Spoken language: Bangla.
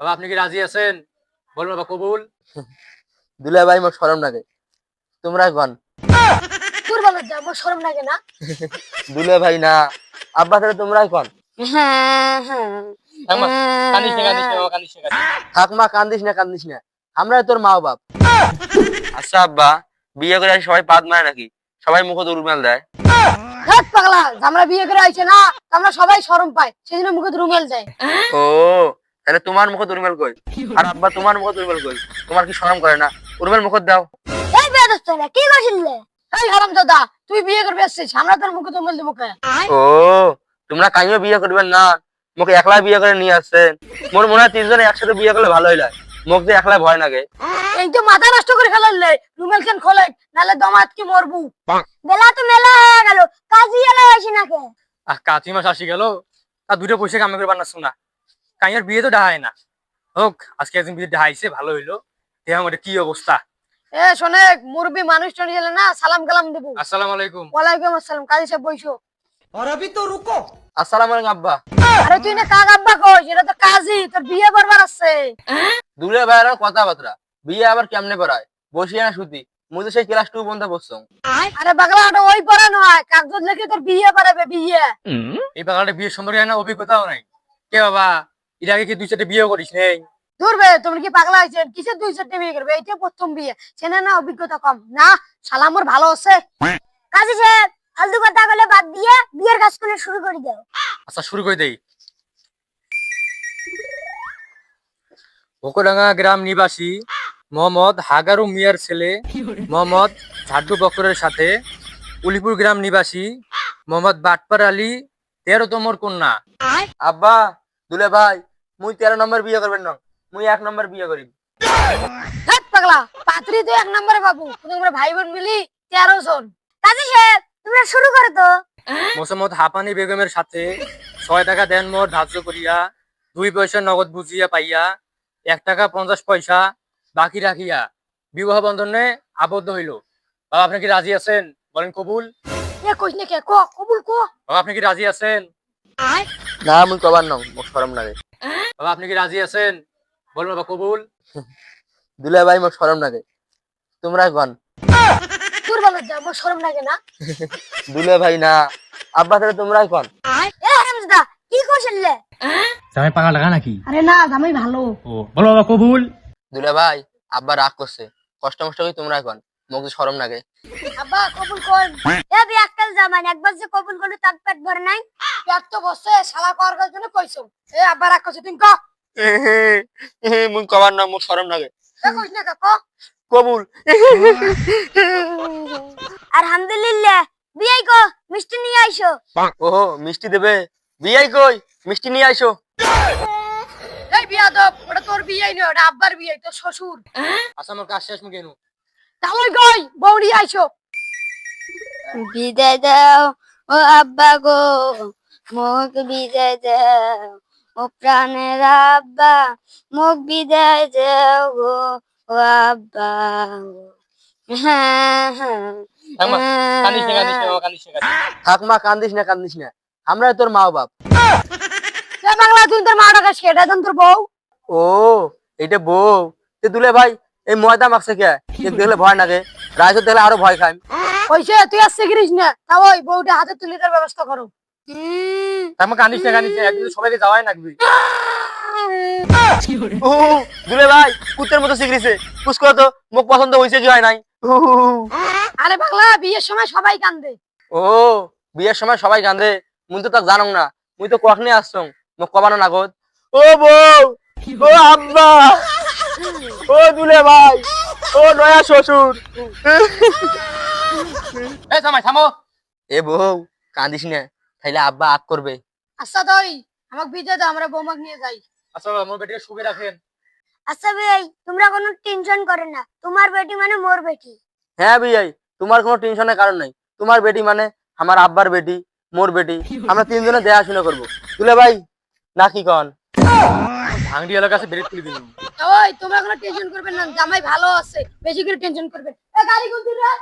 বাবা আপনি কি রাজি আছেন? বলুন বাবা কবুল? দুলে ভাই মোর সরম লাগে। তোমরা কন? তোর বলো যা আমার শরম লাগে না। দুলে ভাই না। আব্বা তাহলে তোমরাই কন? হ্যাঁ হ্যাঁ। কান্দিস না কান্দিস না বাবা না থাক মা কান্দিস না কান্দিস না। আমরা তোর মা বাপ। আচ্ছা আব্বা বিয়ে করে আসি সবাই পাত মারে নাকি? সবাই মুখে দেয়। পাগলা আমরা বিয়ে করে আইছে না আমরা সবাই শরম পাই সেজন্য মুখে রুমেল দেয়। ও তাহলে তোমার মুখে উরমেল কই? আর আব্বা তোমার মুখে উরমেল কই? তোমার কি শরম করে না? উরমেল মুখত দাও। এই বেদস্ত কি করছিলে এই হারাম দাদা তুই বিয়ে করবে আসছিস আমরা তোর মুখে রুমেল দেবো কে? ও তোমরা কাইও বিয়ে করবেন না। মুখে একলা বিয়ে করে নিয়ে আসছেন। মোর মনে হয় তিনজনে একসাথে বিয়ে করলে ভালোই লাগে। মুখ যে একলা ভয় লাগে। এই তো মাথা নষ্ট করে ফেলালে রুমেল খান খোলে নালে দমাত কি মরবু? বেলা তো মেলা হয়ে গেল কাজী এলা হয়েছে নাকি? আহ কাতি মাস আসি গেল। তা দুটো পয়সা কামে করে বান্না শোনা কাইয়ার বিয়ে তো ডাহায় না। হোক আজকে একদিন বিয়ে ডাহাইছে ভালো হইল। দেহ আমার কি অবস্থা। এ শোনে মুরবি মানুষ চলে গেলে না সালাম কালাম দেবো। আসসালামু আলাইকুম। ওয়ালাইকুম আসসালাম কাজী সাহেব বইসো আসসালামু আলাইকুম আব্বা। আরে তুই না কাক আব্বা কইস? এটা তো কাজী তোর বিয়ে করবার আছে। দূরে ভাইয়ের কথাবার্তা। বিয়ে আবার কেমনে করায়? বসিয়ে না সুতি মুই তো সেই ক্লাস টু বন্ধ বসছো আরে পাগলা ওটা ওই পড়া নয়। কাগজ লিখে তোর বিয়ে পারাবে বিয়ে? এই বাগানটা বিয়ে সুন্দর না অভিজ্ঞতাও নাই। কে বাবা? এর আগে কি দুই চারটে বিয়ে করিস নেই? ধরবে তুমি কি পাগলা হয়েছেন? কিসের দুই চারটে বিয়ে করবে? এইটা প্রথম বিয়ে। চেনে না অভিজ্ঞতা কম। না সালামর ভালো আছে। কাজী সাহেব ফালতু কথা বলে বাদ দিয়ে বিয়ের কাজ করে শুরু করে দাও। আচ্ছা শুরু করে দেই। ভোকডাঙ্গা গ্রাম নিবাসী মোহাম্মদ হাগারু মিয়ার ছেলে মোহাম্মদ ঝাড্ডু বকরের সাথে উলিপুর গ্রাম নিবাসী মোহাম্মদ বাটপার আলী তেরোতমর কন্যা। আব্বা দুলে ভাই মুই তেরো নম্বর বিয়ে করবেন না। মুই এক নম্বর বিয়ে করি হাত পাগলা পাত্রী তো এক নম্বরে বাবু তোমরা ভাই বোন মিলি তেরো জন। কাজী সাহেব তোমরা শুরু করো তো। মোসাম্মদ হাপানি বেগমের সাথে ছয় টাকা দেন মোট ধার্য করিয়া দুই পয়সা নগদ বুঝিয়া পাইয়া এক টাকা পঞ্চাশ পয়সা বাকি রাখিয়া বিবাহ বন্ধনে আবদ্ধ হইল। বাবা আপনি কি রাজি আছেন? বলেন কবুল। এ কইস না কে? কো কবুল কো। বাবা আপনি কি রাজি আছেন? না মুই কবার না মোর সরম লাগে। বাবা আপনি কি রাজি আছেন? বলুন বাবা কবুল? দুলে ভাই মোর সরম লাগে। তোমরা কন? তোর বলো যা আমার শরম লাগে না। দুলে ভাই না। আব্বা তাহলে তোমরাই কন? এ হামজদা কি করছিলে জামাই পাকা লাগা নাকি? আরে না জামাই ভালো। ও বলো বাবা কবুল। দুলে ভাই আব্বা রাগ করছে। কষ্ট মষ্ট করে তোমরাই কন? মুখ সরম লাগে আব্বা কবুল কর। এ বি আক্কাল জামান একবার যে কবুল করলে তার পেট ভরে নাই। পেট তো বসে শালা কর জন্য কইছো। এ আব্বা কো। মুই কবার না মুখ সরম লাগে এ কইস না কে কবুল। আলহামদুলিল্লাহ। বিয়াই কো মিষ্টি নিয়ে আইছো ওহো মিষ্টি দেবে। বিয়াই কই মিষ্টি নিয়ে আইসো। এই বিয়া তো ওটা তোর বিয়াই নয় ওটা আব্বার বিয়াই তোর শ্বশুর। আচ্ছা আমার কাজ শেষ মুখে নু তাহলে কই বৌড়ি আইছো বিদায় দাও ও আব্বা গো মোক বিদায় দাও ও প্রাণের আব্বা মোক বিদায় দাও গো ও আব্বা গো। হ্যাঁ হ্যাঁ কান্দিস না কান্দিস না কান্দিস না কান্দিস না। থাক মা কান্দিস না কান্দিস না। আমরা তোর মা বাপ। বাংলা তুই তোর মাটা কাছে এটা তোর বউ। ও এইটা বউ। তে দুলে ভাই এই ময়দা মাখছে কে? দেখলে ভয় লাগে রাইজত দেখলে আরও ভয় খাই কইছে তুই আর শিখিস না? তাও ওই বউটা হাতে তুলে দেওয়ার ব্যবস্থা করো। থাকমা কান্দিস না কান্দিস না একদিন সবাইকে যাওয়াই লাগবে। ও দুলে ভাই কুত্তের মতো তো মুখ পছন্দ হয়েছে কি হয় নাই। আরে বাংলা বিয়ের সময় সবাই কান্দে। ও বিয়ের সময় সবাই কান্দে। মুই তো তাক জানং না। মুই তো কখনই আসছং। মুখ কবানো নাগত ও বউ ও আব্বা। ও দুলে ভাই ও নয়া শ্বশুর। এই জামাই থামো। এ বউ কান্দিস না তাইলে আব্বা আগ করবে। আচ্ছা তাই আমাকে বিজয় দাও আমরা বৌমাক নিয়ে যাই। আচ্ছা বাবা মোর বেটিকে সুখে রাখেন। আচ্ছা ভাই তোমরা কোনো টেনশন করে না তোমার বেটি মানে মোর বেটি। হ্যাঁ বিয়াই তোমার কোনো টেনশনের কারণ নাই। তোমার বেটি মানে আমার আব্বার বেটি মোর বেটি। আমরা তিনজনে দেখাশোনা করব। তুলে ভাই নাকি কন? ভাঙড়ি এলাকা আছে বেরিয়ে তুলে দিন ওই, তোমরা কোনো টেনশন করবে না, জামাই ভালো আছে, বেশি করে টেনশন করবে এ গাড়ি কোন দিন রে